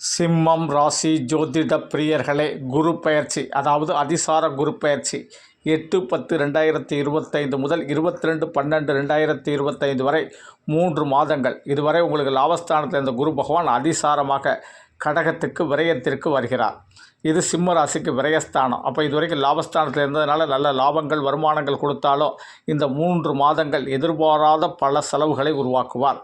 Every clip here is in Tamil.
சிம்மம் ராசி ஜோதிட பிரியர்களே குரு பயிற்சி அதாவது அதிசார குரு பயிற்சி எட்டு பத்து ரெண்டாயிரத்தி இருபத்தைந்து முதல் இருபத்தி ரெண்டு பன்னெண்டு ரெண்டாயிரத்தி இருபத்தைந்து வரை மூன்று மாதங்கள். இதுவரை உங்களுக்கு லாபஸ்தானத்தில் இந்த குரு பகவான் அதிசாரமாக கடகத்துக்கு விரயத்திற்கு வருகிறார். இது சிம்ம ராசிக்கு விரயஸ்தானம். அப்போ இது வரைக்கும் லாபஸ்தானத்தில் இருந்ததுனால நல்ல லாபங்கள் வருமானங்கள் கொடுத்தாலும் இந்த மூன்று மாதங்கள் எதிர்பாராத பல செலவுகளை உருவாக்குவார்.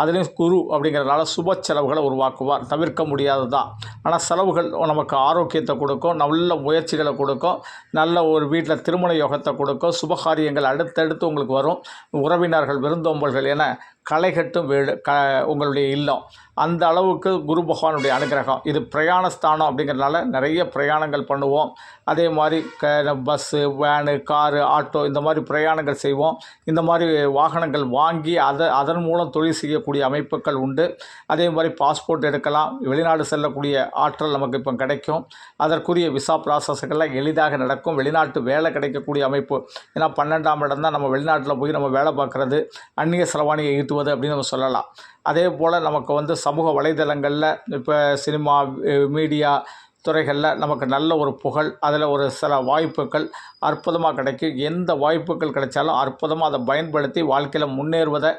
அதுலேயும் குரு அப்படிங்கிறதுனால சுப செலவுகளை உருவாக்குவார். தவிர்க்க முடியாது தான் ஆனால் செலவுகள் நமக்கு ஆரோக்கியத்தை கொடுக்கும் நல்ல முயற்சிகளை கொடுக்கும் நல்ல ஒரு வீட்டில் திருமண யோகத்தை கொடுக்கும் சுபகாரியங்கள் அடுத்தடுத்து உங்களுக்கு வரும். உறவினர்கள் விருந்தோம்பல்கள் என களைகட்டும் வீடு க உங்களுடைய இல்லம். அந்த அளவுக்கு குரு பகவானுடைய அனுகிரகம். இது பிரயாண ஸ்தானம் அப்படிங்கிறதுனால நிறைய பிரயாணங்கள் பண்ணுவோம். அதே மாதிரி க பஸ்ஸு வேனு காரு ஆட்டோ இந்த மாதிரி பிரயாணங்கள் செய்வோம். இந்த மாதிரி வாகனங்கள் வாங்கி அதை அதன் மூலம் தொழில் செய்யக்கூடிய அமைப்புகள் உண்டு. அதே மாதிரி பாஸ்போர்ட் எடுக்கலாம். வெளிநாடு செல்லக்கூடிய ஆற்றல் நமக்கு இப்போ கிடைக்கும். அதற்குரிய விசா ப்ராசஸ்கள்லாம் எளிதாக நடக்கும். வெளிநாட்டு வேலை கிடைக்கக்கூடிய அமைப்பு. ஏன்னா பன்னெண்டாம் இடம் தான் நம்ம வெளிநாட்டில் போய் நம்ம வேலை பார்க்குறது. அந்நிய செலவாணியை ஈட்டுவது அப்படின்னு நம்ம சொல்லலாம். அதே போல் நமக்கு வந்து சமூக வலைதளங்களில் இப்போ சினிமா மீடியா துறைகளில் நமக்கு நல்ல ஒரு புகழ் அதில் ஒரு சில வாய்ப்புகள் அற்புதமாக கிடைக்கும். எந்த வாய்ப்புகள் கிடைச்சாலும் அற்புதமாக அதை பயன்படுத்தி வாழ்க்கையில் முன்னேறுவதை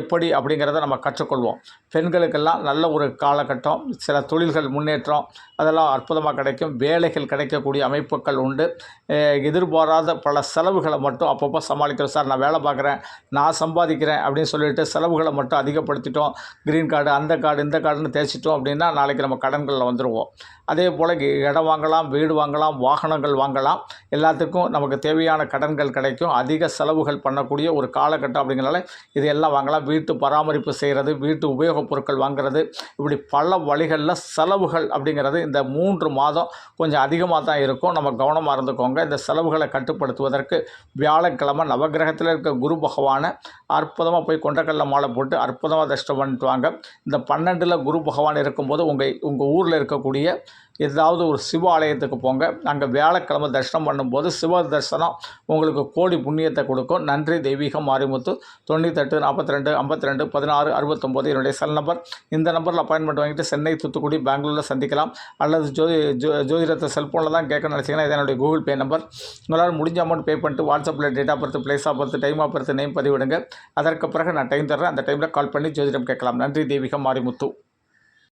எப்படி அப்படிங்கிறத நம்ம கற்றுக்கொள்வோம். பெண்களுக்கெல்லாம் நல்ல ஒரு காலகட்டம் சில தொழில்கள் முன்னேற்றம் அதெல்லாம் அற்புதமாக கிடைக்கும். வேலைகள் கிடைக்கக்கூடிய அமைப்புகள் உண்டு. எதிர்பாராத பல செலவுகளை மட்டும் அப்பப்போ சமாளிக்கிறோம். சார் நான் வேலை பார்க்குறேன் நான் சம்பாதிக்கிறேன் அப்படின்னு சொல்லிட்டு செலவுகளை மட்டும் அதிகப்படுத்திட்டோம். க்ரீன் கார்டு அந்த கார்டு இந்த கார்டுன்னு தேய்ச்சிட்டோம் அப்படின்னா நாளைக்கு நம்ம கடன்களில் வந்துடுவோம் அதே போல் இடம் வாங்கலாம் வீடு வாங்கலாம் வாகனங்கள் வாங்கலாம். எல்லாத்துக்கும் நமக்கு தேவையான கடன்கள் கிடைக்கும். அதிக செலவுகள் பண்ணக்கூடிய ஒரு காலகட்டம் அப்படிங்கிறனால இது எல்லாம் வாங்கலாம். வீட்டு பராமரிப்பு செய்கிறது வீட்டு உபயோகப் பொருட்கள் வாங்குறது இப்படி பல வழிகளில் செலவுகள் அப்படிங்கிறது இந்த மூன்று மாதம் கொஞ்சம் அதிகமாக தான் இருக்கும். நம்ம கவனமாக இருந்துக்கோங்க. இந்த செலவுகளை கட்டுப்படுத்துவதற்கு வியாழக்கிழமை நவகிரகத்தில் இருக்க குரு பகவானை அற்புதமாக போய் கொண்டக்கடல மாலை போட்டு அற்புதமாக தஷ்டம் பண்ணிட்டு வாங்க. இந்த பன்னெண்டில் குரு பகவான் இருக்கும்போது உங்கள் உங்கள் ஊரில் இருக்கக்கூடிய ஏதாவது ஒரு சிவாலயத்துக்கு போங்க. அங்கே வியாழக்கிழமை தரிசனம் பண்ணும்போது சிவ தரிசனம் உங்களுக்கு கோடி புண்ணியத்தை கொடுக்கும். நன்றி தெய்வீகம் மாரிமுத்து தொண்ணூத்தெட்டு நாற்பத்தி ரெண்டு ஐம்பத்தி ரெண்டு பதினாறு அறுபத்தொம்போது என்னுடைய செல் நம்பர் இந்த நம்பரில் அப்பாயின்மெண்ட் வாங்கிட்டு சென்னை தூத்துக்குடி பெங்களூரில் சந்திக்கலாம். அல்லது ஜோதி ஜோ ஜோதிடத்தை செல்ஃபோனில் தான் கேட்க நினச்சிங்கன்னா இது என்னுடைய கூகுள் பே நம்பர் உங்களால் முடிஞ்ச அமௌண்ட் பே பண்ணிட்டு வாட்ஸ்அப்பில் date of birth place of birth time of birth name பதிவிடுங்க. அதற்கு பிறகு நான் டைம் தர்றேன். அந்த டைமில் கால் பண்ணி ஜோதிடம் கேட்கலாம். நன்றி தெய்வீகம் மாரிமுத்து